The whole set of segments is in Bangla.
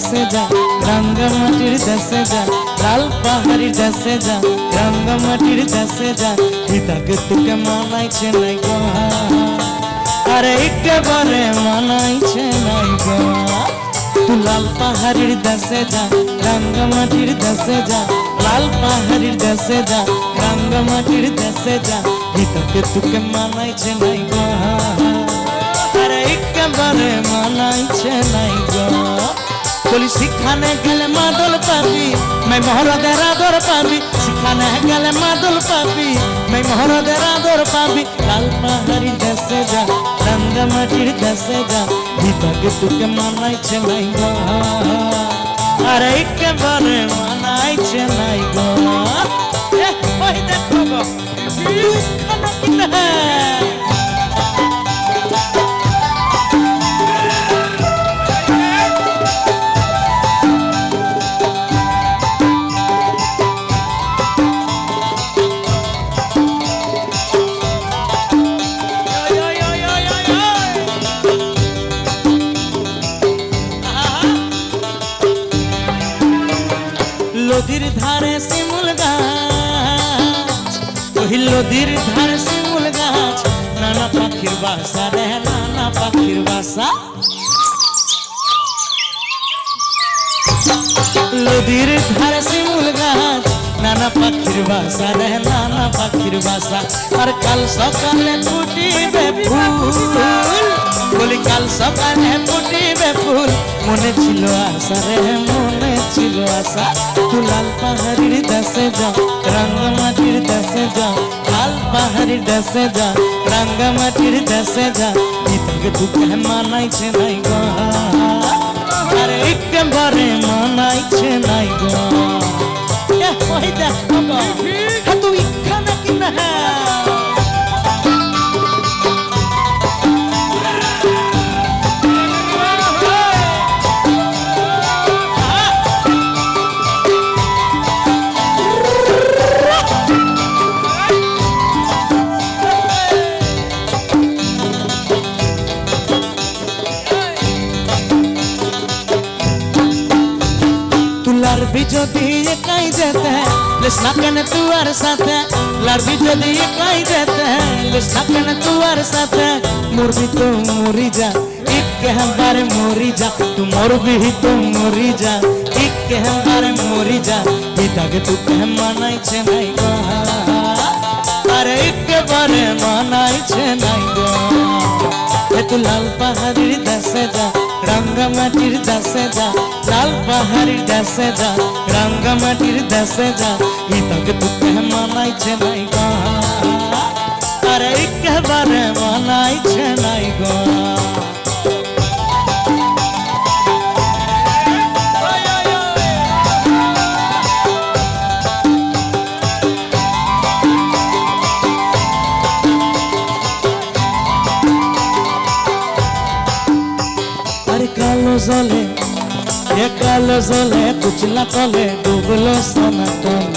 দেশে যা রাঙ্গামাটির দেশে যা লাল পাহাড়ির দেশে যা রাঙ্গামাটির দেশে যা পিতাকে তোকে মানাইছে নাই গো। আরে একেবারে মানাইছে নাই গো। তু লাল পাহাড়ির দেশে যা রাঙ্গামাটির দেশে যা লাল পাহাড়ির দেশে যা রাঙ্গামাটির দেশে যা পিতাকে তোকে মানাইছে নাই গো। বলি শিখানে গেলে মাদল পাবি, মাই মহরদের আদর পাবি শিখানে গেলে মাদল পাবি, মাই মহরদের আদর পাবি, লাল পাহাড়ি দেশে যা রাঙ্গামাটির দেশে যা ভিতকে তোকে মানাইছে নাই গো, আর একেবারে মানাইছে নাই গো। লদির ধারে শিমুল গাছ। নানা পাখির বাসা রে, নানা পাখির বাসা। লদির ধারে শিমুল গাছ। নানা পাখির বাসা রে, নানা পাখির বাসা। আর কাল সকালে ফুটিবে ফুল। বলি, কাল সকালে ফুটিবে ফুল। মনে ছিল আশা রে, মনে ছিল আশা। লাল পাহাড়ির দেশে যাও রাঙ্গামাটির দেশে যাও লাল পাহাড়ির দেশে যাও রাঙ্গামাটির দেশে যাও ইতাকে তুকে মানাইছে নাই গো। আরে একেবারে মানাইছে নাই গো। দেখো হ্যাঁ তুই এখানে কিনা तू যদি একাই যেতে, লিস না কেন তুয়ার সাথে? লাড়বি যদি একাই যেতে, লিস না কেন তুয়ার সাথে? মরবি তো মরি যা, একবার মরি যা তু মরবি তো মরি যা, একবার মরি যা পিতাকে তু কেহ মানাইছে নাই গা। আরে একবারে মানাইছে নাই গা। তু লাল পাহাড়ির দাসে যা রাঙ্গামাটির দাসে যা, লাল পাহাড়ির দাসে যা রাঙ্গামাটির দাসে যা ইতাকে তুকে মানাইছে নাই গা। আরে একবারে মানাইছে নাই গা। জলে কুচলা তলে ডুবলো সনাতন।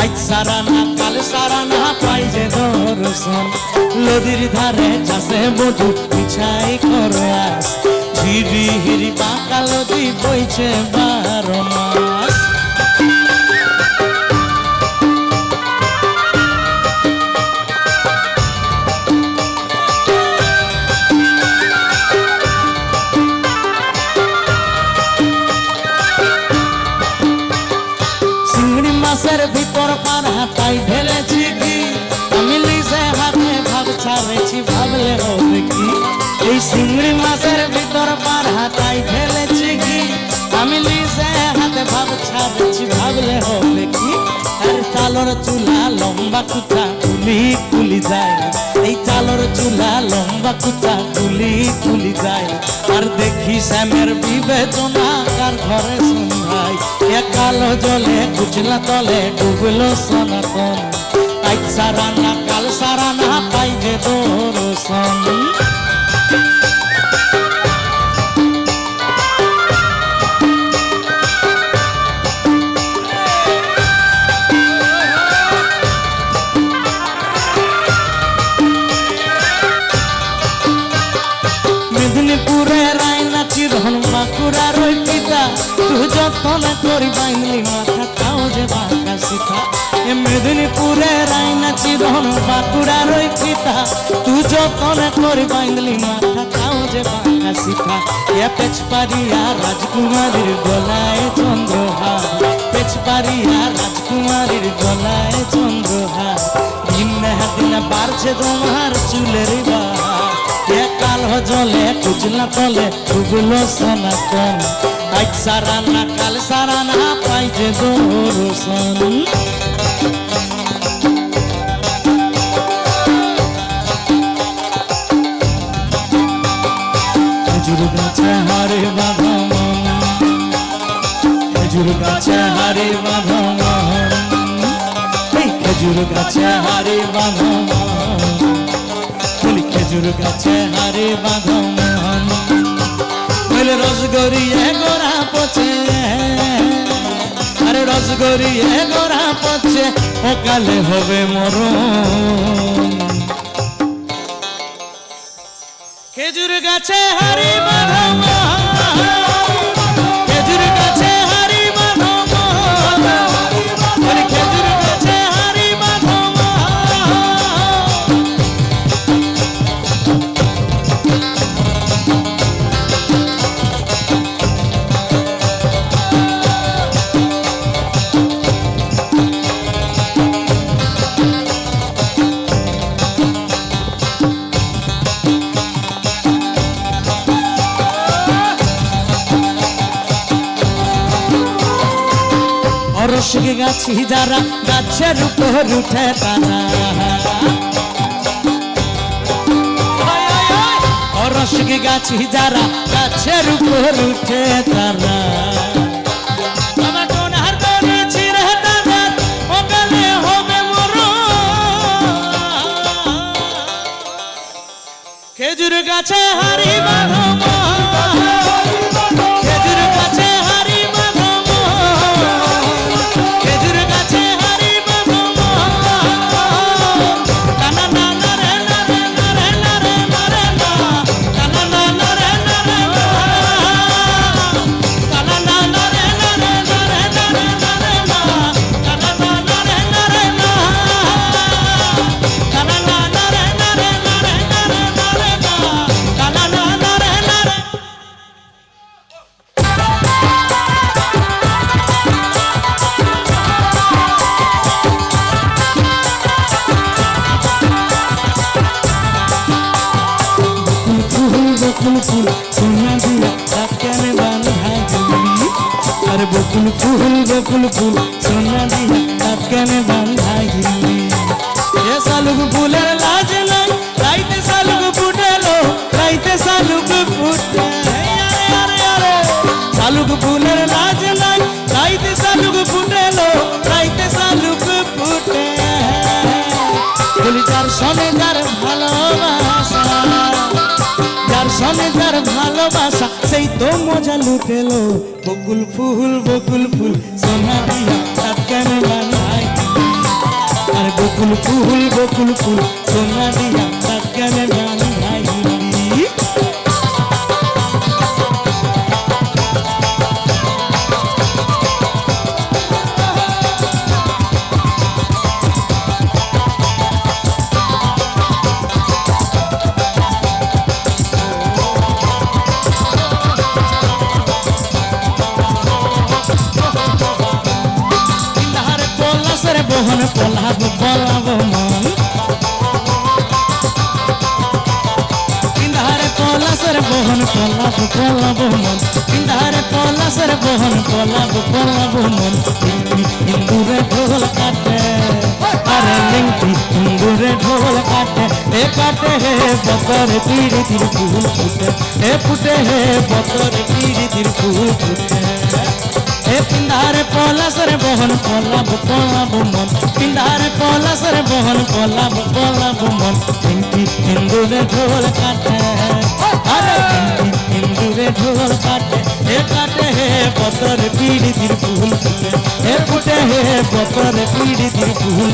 আজ সারা না, কাল সারা না, পাই যে দর্শন। নদীর ধারে চাষে মধু পিছাই করে আস। ঝিরি হিরি পাকা নদী বইছে বারো মাস চালর চুলা, লম্বা কুচা কুলি কুলি যায়। এই চালর চুলা, লম্বা কুচা কুলি কুলি যায়। আর দেখি শ্যামের বিবেচনা, কার ঘরে সন্ধ্যায়। এ জলে, কুচলা তলে ডুবলো সনাতন। আজ সারা না কাল সারা না পাই যে দর্শন মেদিনীপুরে যতন করি বাইনলি মাথা, তাও যে বাঁকা সিথা এ মেদিনীপুরে রাইনা চিরন, বাঁকুড়ার ওই পিতা। তুই যতন করি বাইনলি মাথা, তাও যে বাঁকা সিথা এ পেছপারিয়া রাজকুমারীর গলায় চন্দ্রহার। পেছপারিয়া রাজকুমারীর গলায় চন্দ্রহার। দিন দিন বাড়ছে তোমার চুলের বাহার। এ কাল জলে কুচলা তলে, ডুবলো সনাতন। আজ সারা না কাল সারা না পাইছে দোরসন খেজুর গাছে হারে বাঁধা খেজুর গাছে হারে বাঁধা খেজুর গাছে হারে বাঁধা খেজুর গাছে হারে বাঁধা মন রসগরি রসগরিয়ে গোড়া পচে। আরে রসগরি গোড়া পচে ওকালে হবে মর খেজুর গাছে হারি বাঁধব গাছি যারা গাছের উপর উঠে তারা। গাছি যারা গাছের উপর উঠে তারা। খেজুর গাছে হারি বাঁধব আরে বকুল তো মজা লুটেলো বকুল ফুল বকুল ফুল, সোনা দিয়া কাটকান বানাই আর বকুল ফুল বকুল ফুল, সোনা দিয়া কাটকান বানাই বহন পলাব পলাব মন ইন্দারে পলাশরে বহন পলাব পলাব মন ইন্দারে পলাশরে বহন পলাব পলাব মন ইন্দুরে ঢোল কাটে আরে লিঙ্কি ইন্দুরে ঢোল কাটে এ কাটে হে বতর পিড়ি তীর ফুল ফুটে এ ফুটে হে বতর পিড়ি তীর ফুল ফুটে এ পিন্ধারে পলাশরে বহন পলাব পলাব মন। পিন্ধারে পলাশরে বহন পলাব পলাব মন। হিন্দি হিন্দুরে ঢোল কাটে, আরে হিন্দি হিন্দুরে ঢোল কাটে। এ কাটে হে বতর পিড়ি দির ফুল ফুটে, এ ফুটে হে বতর পিড়ি দির ফুল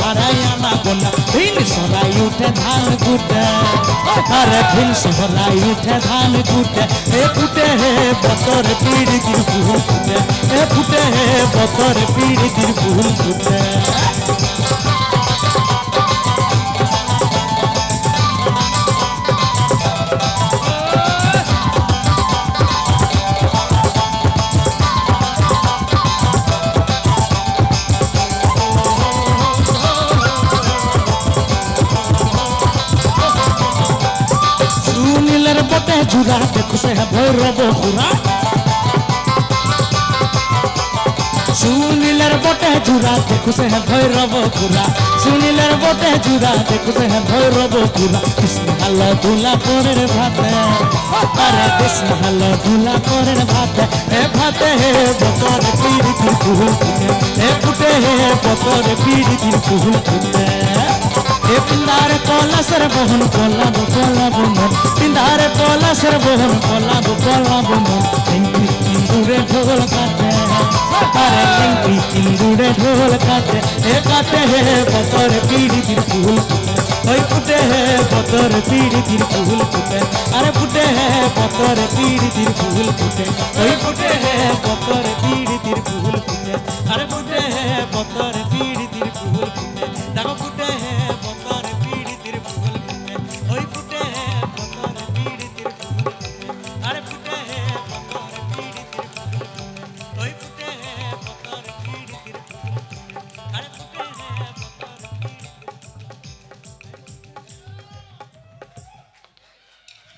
বাড়ি ধারায় আনা গোনা ভিন সরাই উঠে ধান কুটে আরে ভিন সরাই উঠে ধান কুটে এ ফুটে হে বতর পিড় দির ফুল ফুটে এ ফুটে হে বতর পিড় দির ফুল পুরা সুনীলের বটে জুড়া দেখুছে ভৈরব পুরা। সুনীলের বটে জুড়া দেখুছে ভৈরব পুরা। কৃষ্ণ হাল ধুলা পরের ভাতে, আরে কৃষ্ণ হাল ধুলা পরের ভাতে, এ ভাতে হে বতর পিড়ি দিন কুহুল এ ফুটে হে বতর পিড়ি দিন কুহুল এ পিন্দারে পলাশের বহন পলাবো মন পিন্দারে পলাশের বহন পলাবো পলাবো মন। টেঙ্কি ইন্দুরে ঢোল কাটে। আরে টেঙ্কি ইন্দুরে ঢোল কাটে। এ কাটে হে বতর পিড়ি দির ফুল ওই ফুটে হে বতর পিড়ি দির ফুল ফুটে। আরে ফুটে হে বতর পিড়ি দির ফুল ফুটে। ওই ফুটে হে বতর